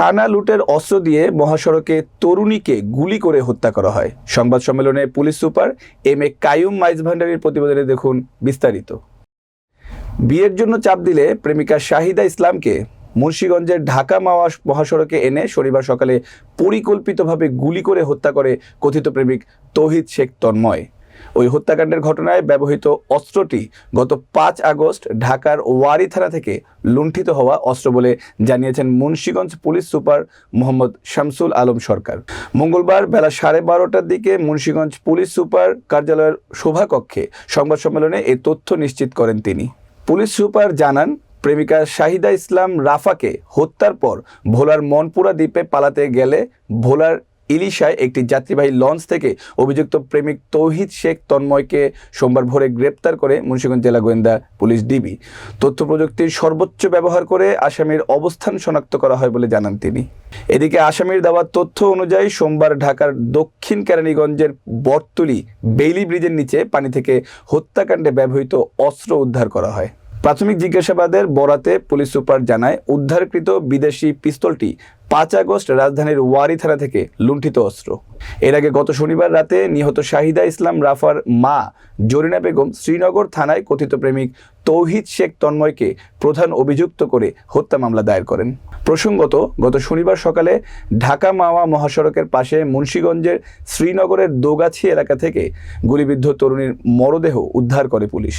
থানা লুটের অস্ত্র দিয়ে মহাসড়কে তরুণীকে গুলি করে হত্যা করা হয়। সংবাদ সম্মেলনে police super M A Kayum Maij ভান্ডারির প্রতিবেদনে দেখুন বিস্তারিত। বিয়ের জন্য চাপ দিলে প্রেমিকা শাহিদা ইসলামকে মুন্সীগঞ্জের ঢাকা মাওয়া মহাসড়কে এনে শনিবার সকালে পরিকল্পিতভাবে গুলি করে হত্যা করে কথিত প্রেমিক তৌহিদ শেখ তন্ময়। ওই হত্যাকাণ্ডের ঘটনায় ব্যবহৃত অস্ত্রটি গত পাঁচ আগস্ট ঢাকার ওয়ারি থানা থেকে লুণ্ঠিত হওয়া অস্ত্র বলে জানিয়েছেন মুন্সীগঞ্জ পুলিশ সুপার মোহাম্মদ শামসুল আলম সরকার। মঙ্গলবার বেলা সাড়ে বারোটার দিকে মুন্সীগঞ্জ পুলিশ সুপার কার্যালয়ের শোভাকক্ষে সংবাদ সম্মেলনে এই তথ্য নিশ্চিত করেন তিনি। পুলিশ সুপার জানান, প্রেমিকা শাহিদা ইসলাম রাফাকে হত্যার পর ভোলার মনপুরা দ্বীপে পালাতে গেলে ভোলার ইলিশায় একটি যাত্রীবাহী লঞ্চ থেকে অভিযুক্ত প্রেমিক তৌহিদ শেখ তন্ময়কে সোমবার ভোরে গ্রেপ্তার করে মুন্সিগঞ্জ জেলা গোয়েন্দা পুলিশ ডিবি। তথ্য প্রযুক্তির সর্বোচ্চ ব্যবহার করে আসামির অবস্থান শনাক্ত করা হয় বলে জানান তিনি। এদিকে আসামির দেওয়া তথ্য অনুযায়ী সোমবার ঢাকার দক্ষিণ কেরানীগঞ্জের বটতলি বেইলি ব্রিজের নিচে পানি থেকে হত্যাকাণ্ডে ব্যবহৃত অস্ত্র উদ্ধার করা হয়। প্রাথমিক জিজ্ঞাসাবাদের বরাতে পুলিশ সুপার জানায়, উদ্ধারকৃত বিদেশি পিস্তলটি পাঁচ আগস্ট রাজধানীর ওয়ারি থানা থেকে লুণ্ঠিত অস্ত্র। এর আগে গত শনিবার রাতে নিহত শাহিদা ইসলাম রাফার মা জরিনা বেগম শ্রীনগর থানায় কথিত প্রেমিক তৌহিদ শেখ তন্ময়কে প্রধান অভিযুক্ত করে হত্যা মামলা দায়ের করেন। প্রসঙ্গত, গত শনিবার সকালে ঢাকা মাওয়া মহাসড়কের পাশে মুন্সীগঞ্জের শ্রীনগরের দোগাছি এলাকা থেকে গুলিবিদ্ধ তরুণীর মরদেহ উদ্ধার করে পুলিশ।